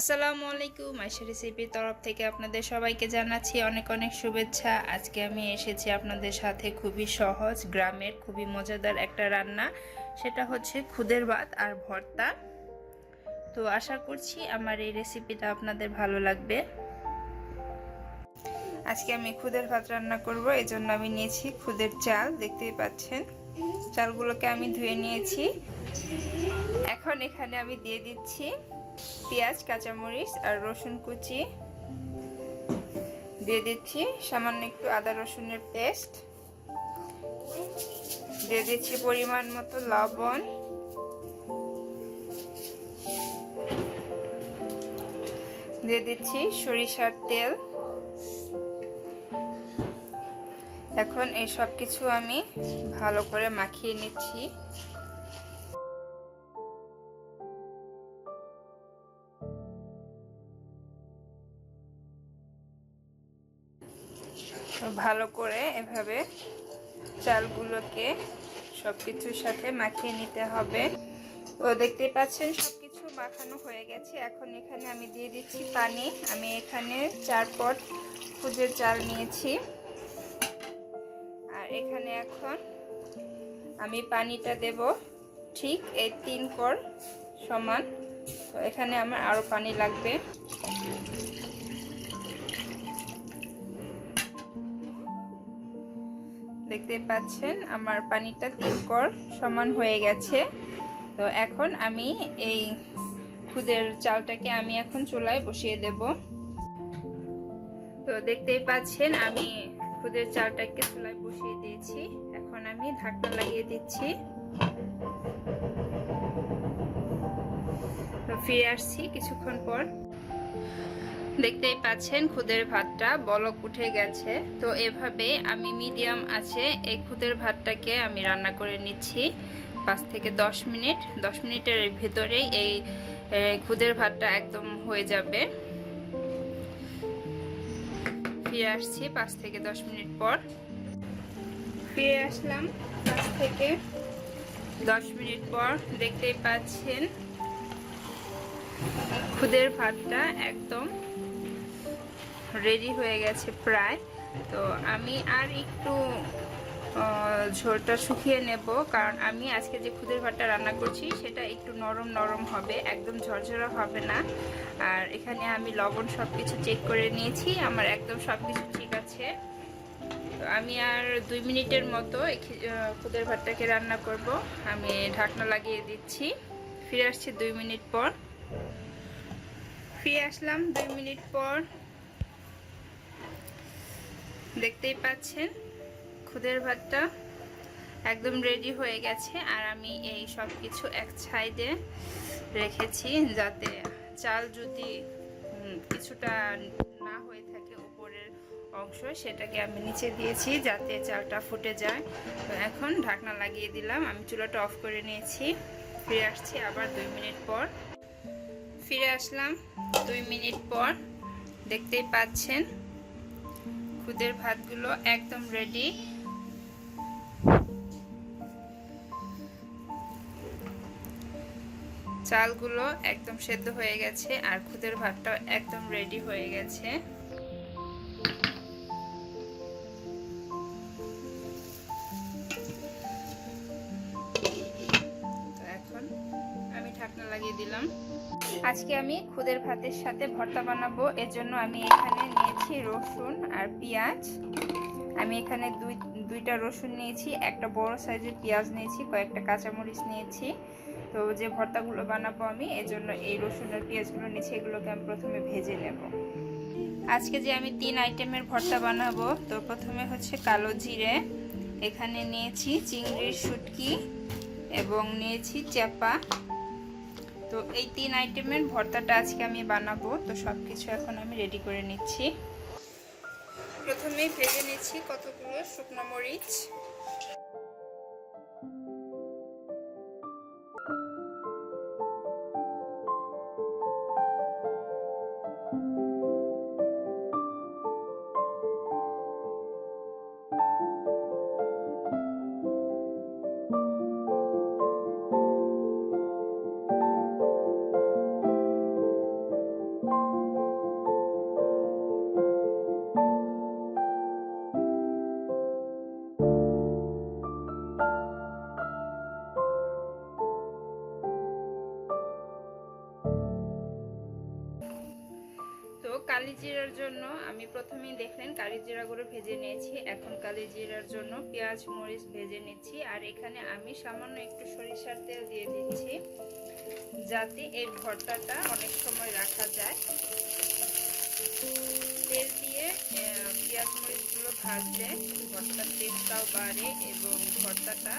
আসসালামু আলাইকুম আয়সা রেসিপির তরফ থেকে আপনাদের সবাইকে জানাচ্ছি অনেক অনেক শুভেচ্ছা। আজকে আমি এসেছি আপনাদের সাথে খুবই সহজ, গ্রামের খুবই মজাদার একটা রান্না। সেটা হচ্ছে খুদের ভাত আর ভর্তা। তো আশা করছি আমার এই রেসিপিটা আপনাদের ভালো লাগবে। আজকে আমি খুদের ভাত রান্না করব এই জন্য আমি নিয়েছি খুদের চাল, দেখতেই পাচ্ছেন। চালগুলোকে আমি ধুয়ে নিয়েছি। এখন এখানে আমি দিয়ে দিচ্ছি পেঁয়াজ, কাঁচামরিচ আর রসুন কুচি দিয়ে দিচ্ছি। সামান্য একটু আদা রসুনের পেস্ট। দিয়ে দিচ্ছি পরিমাণ মতো লবণ। দিয়ে দিচ্ছি সরিষার তেল। এখন এই সব কিছু আমি ভালো করে মাখিয়ে নিচ্ছি। ভালো করে এভাবে চালগুলোকে সব কিছুর সাথে মাখিয়ে নিতে হবে। তো দেখতে পাচ্ছেন সব কিছু মাখানো হয়ে গেছে। এখন এখানে আমি দিয়ে দিচ্ছি পানি। আমি এখানে চার পট খুদের চাল নিয়েছি। আর এখানে এখন আমি পানিটা দেব। ঠিক এই তিন কর সমান। তো এখানে আমার আরও পানি লাগবে। দেখতে পাচ্ছেন, আমার পানিটা তিন সমান হয়ে গেছে। তো এখন আমি এই খুদের চালটাকে আমি এখন চুলায় বসিয়ে দেব। তো দেখতেই পাচ্ছেন, আমি খুদের চালটাকে চুলায় বসিয়ে দিয়েছি। এখন আমি ঢাকনা লাগিয়ে দিচ্ছি। ফিরে আসছি কিছুক্ষণ পর। দেখতেই পাচ্ছেন খুদের ভাতটা বলক উঠে গেছে। তো এভাবে আমি মিডিয়াম আছে, এই খুদের ভাতটাকে আমি রান্না করে নিচ্ছি। পাঁচ থেকে দশ মিনিট, দশ মিনিটের ভেতরেই এই খুদের ভাতটা একদম হয়ে যাবে। ফিরে আসছি পাঁচ থেকে দশ মিনিট পর। ফিরে আসলাম পাঁচ থেকে দশ মিনিট পর। দেখতেই পাচ্ছেন খুদের ভাতটা একদম রেডি হয়ে গেছে প্রায়। তো আমি আর একটু ঝোলটা শুকিয়ে নেব, কারণ আমি আজকে যে খুদের ভাতটা রান্না করছি, সেটা একটু নরম নরম হবে, একদম ঝরঝরা হবে না। আর এখানে আমি লবণ সব কিছু চেক করে নিয়েছি, আমার একদম সব কিছু ঠিক আছে। তো আমি আর দুই মিনিটের মতো খুদের ভাতটাকে রান্না করব। আমি ঢাকনা লাগিয়ে দিচ্ছি। ফিরে আসছি দুই মিনিট পর। ফিরে আসলাম দুই মিনিট পর। দেখতেই পাচ্ছেন, খুদের ভাতটা একদম রেডি হয়ে গেছে। আর আমি এই সব কিছু এক সাইডে রেখেছি যাতে চাল যদি কিছুটা না হয়ে থাকে উপরের অংশ, সেটাকে আমি নিচে দিয়েছি যাতে চালটা ফুটে যায়। তো এখন ঢাকনা লাগিয়ে দিলাম। আমি চুলাটা অফ করে নিয়েছি। ফিরে আসছি আবার দুই মিনিট পর। ফিরে আসলাম দুই মিনিট পর। দেখতেই পাচ্ছেন খুদের ভাতগুলো একদম রেডি চালগুলো একদম সেদ্ধ হয়ে গেছে আর খুদের ভাতটাও একদম রেডি হয়ে গেছে। আজকে আমি খুদের ভাতের সাথে ভর্তা বানাবো এর জন্য আমি এখানে নিয়েছি রসুন আর পেঁয়াজ। আমি এখানে দুই, দুইটা রসুন নিয়েছি, একটা বড় সাইজের পেঁয়াজ নিয়েছি, কয়েকটা কাঁচামরিচ নিয়েছি। তো যে ভর্তাগুলো বানাবো আমি, এজন্য এই রসুন আর পেঁয়াজগুলো নিয়েছি, এগুলোকে আমি প্রথমে ভেজে নেব। আজকে যে আমি তিন আইটেমের ভর্তা বানাবো, তো প্রথমে হচ্ছে কালো জিরে, এখানে নিয়েছি চিংড়ির শুটকি এবং নিয়েছি চাপা তো এই তিন আইটেমের ভর্তাটা আজকে আমি বানাবো, তো সব কিছু এখন আমি রেডি করে নিচ্ছি। প্রথমেই ভেজে নিচ্ছি কতগুলো শুকনো মরিচ। কালি জিরার জন্য আমি প্রথমেই দেখলেন কালি জিরাগুলো ভেজে নিয়েছি, এখন কালি জিরার জন্য পেঁয়াজ, মরিচ ভেজে নিচ্ছি, আর এখানে আমি সামান্য একটু সরিষার তেল দিয়ে দিচ্ছি যাতে এই ভর্তাটা অনেক সময় রাখা যায়। তেল দিয়ে পেঁয়াজ, মরিচগুলো ভাজলে ভর্তার টেস্টটাও বাড়ে এবং ভর্তাটা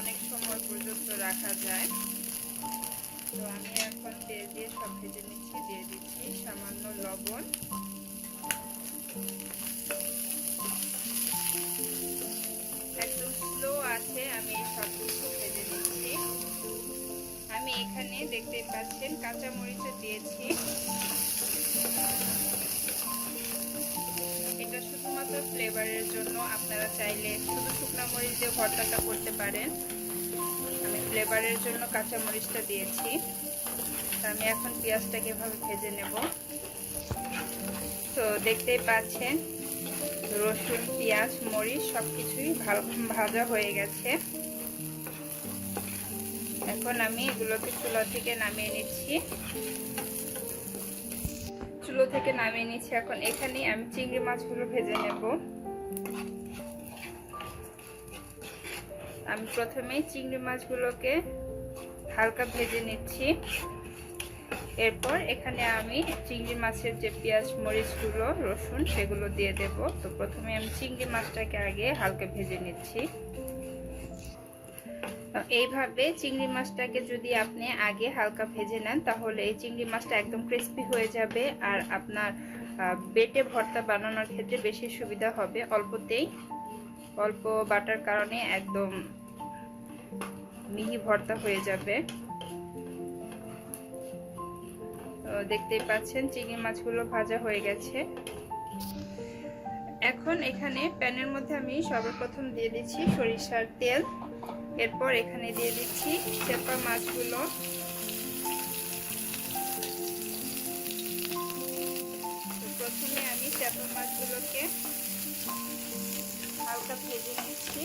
অনেক সময় পর্যন্ত রাখা যায়। তো আমি এখন তেল দিয়ে সব ভেজে নিচ্ছি, দিয়ে দিচ্ছি সামান্য লবণ। একদম স্লো আছে, আমি সব কিছু ভেজে নিচ্ছি। আমি এখানে দেখতে পাচ্ছেন কাঁচা মরিচও দিয়েছি। এটা শুধুমাত্র ফ্লেভারের জন্য, আপনারা চাইলে শুধু শুকনো মরিচ দিয়ে ভর্তাটা করতে পারেন। ফ্লেভারের জন্য কাঁচা মরিচটা দিয়েছি আমি এখন পেঁয়াজটাকে এভাবে ভেজে নেব। তো দেখতেই পাচ্ছেন, রসুন, পেঁয়াজ, মরিচ সব কিছুই ভাজা হয়ে গেছে। এখন আমি এগুলোকে চুলা থেকে নামিয়ে নিচ্ছি। চুলো থেকে নামিয়ে নিচ্ছি। এখন এখানে আমি চিংড়ি মাছগুলো ভেজে নেব। আমি প্রথমে চিংড়ি মাছগুলোকে হালকা ভেজে নিচ্ছি। এরপর এখানে আমি চিংড়ি মাছের যে পেঁয়াজ মরিচগুলো রসুন সেগুলো দিয়ে দেব। তো প্রথমে আমি চিংড়ি মাছটাকে আগে হালকা ভেজে নিচ্ছি। এইভাবে চিংড়ি মাছটাকে যদি আপনি আগে হালকা ভেজে নেন, তাহলে এই চিংড়ি মাছটা একদম ক্রিস্পি হয়ে যাবে আর আপনার বেটে ভর্তা বানানোর ক্ষেত্রে বেশি সুবিধা হবে। অল্পতেই, অল্প বাটার কারণে একদম মিহি ভর্তা হয়ে যাবে। তো দেখতেই পাচ্ছেন, চিংড়ি মাছগুলো ভাজা হয়ে গেছে। এখন এখানে প্যানের মধ্যে আমি সর্বপ্রথম দিয়ে দিচ্ছি সরিষার তেল। এরপর এখানে দিয়ে দিচ্ছি চেপা মাছগুলো। প্রথমে আমি চেপা মাছগুলোকে হালকা ভেজে নিচ্ছি।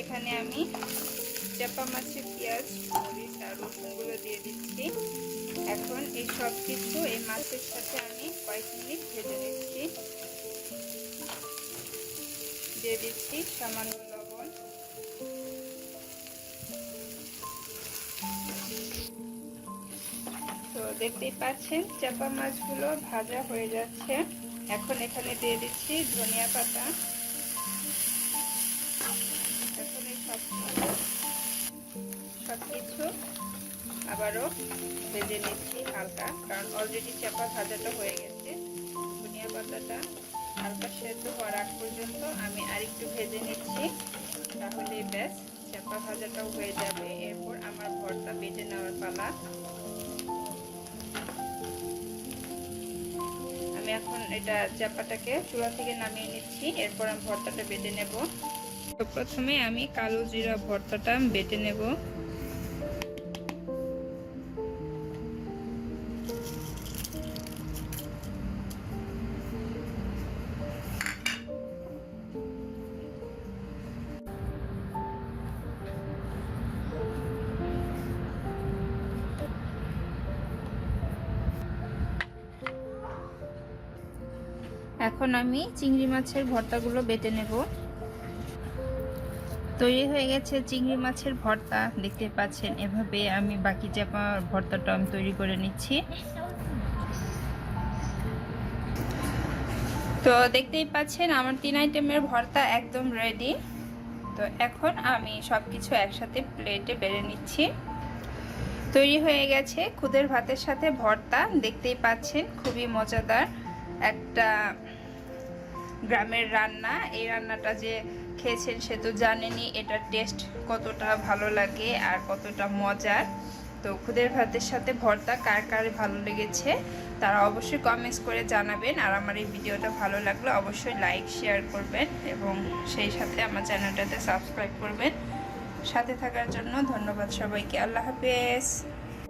এখানে আমি চাপা মাছের পেঁয়াজ, মরিচ আর রসুনগুলো দিয়ে দিচ্ছি। এখন এই সব কিছু এই মাছের সাথে আমি কয়েক মিনিট ভেজে নিচ্ছি। দিয়ে দিচ্ছি সামান্য লবণ। তো দেখতেই পাচ্ছেন চাপা মাছগুলো ভাজা হয়ে যাচ্ছে। এখন এখানে দিয়ে দিচ্ছি ধনিয়া পাতা। সব কিছু আবারও ভেজে নিচ্ছি হালকা, কারণ অলরেডি চাপা ভাজাটা হয়ে গেছে। ধনিয়া পাতাটা হালকা সেদ্ধ হওয়ার আগ পর্যন্ত আমি আরেকটু ভেজে নিচ্ছি। তাহলে ব্যাস, চাপা ভাজাটাও হয়ে যাবে। এরপর আমার ভর্তা বেটে নেওয়ার পালা। আমি এখন এটা চাপাটাকে চুলা থেকে নামিয়ে নিচ্ছি। এরপর আমি ভর্তাটা বেটে নেব। তো প্রথমে আমি কালো জিরা ভর্তাটা বেটে নেব। এখন আমি চিংড়ি মাছের ভর্তাগুলো বেটে নেব। তৈরি হয়ে গেছে চিংড়ি মাছের ভর্তা, দেখতে পাচ্ছেন এভাবে আমি বাকি চাপা ভর্তাটা আমি তৈরি করে নিচ্ছি। তো দেখতেই পাচ্ছেন আমার তিন আইটেমের ভর্তা একদম রেডি তো এখন আমি সব কিছু একসাথে প্লেটে বেড়ে নিচ্ছি। তৈরি হয়ে গেছে খুদের ভাতের সাথে ভর্তা, দেখতেই পাচ্ছেন খুবই মজাদার একটা গ্রামের রান্না। এই রান্নাটা যে খেয়েছেন সে তো জানেনই এটার টেস্ট কতটা ভালো লাগে আর কতটা মজার। তো খুদের ভাতের সাথে ভর্তা কার কার ভালো লেগেছে, তারা অবশ্যই কমেন্টস করে জানাবেন। আর আমার এই ভিডিওটা ভালো লাগলে অবশ্যই লাইক শেয়ার করবেন এবং সেই সাথে আমার চ্যানেলটাতে সাবস্ক্রাইব করবেন। সাথে থাকার জন্য ধন্যবাদ সবাইকে। আল্লাহ হাফেজ।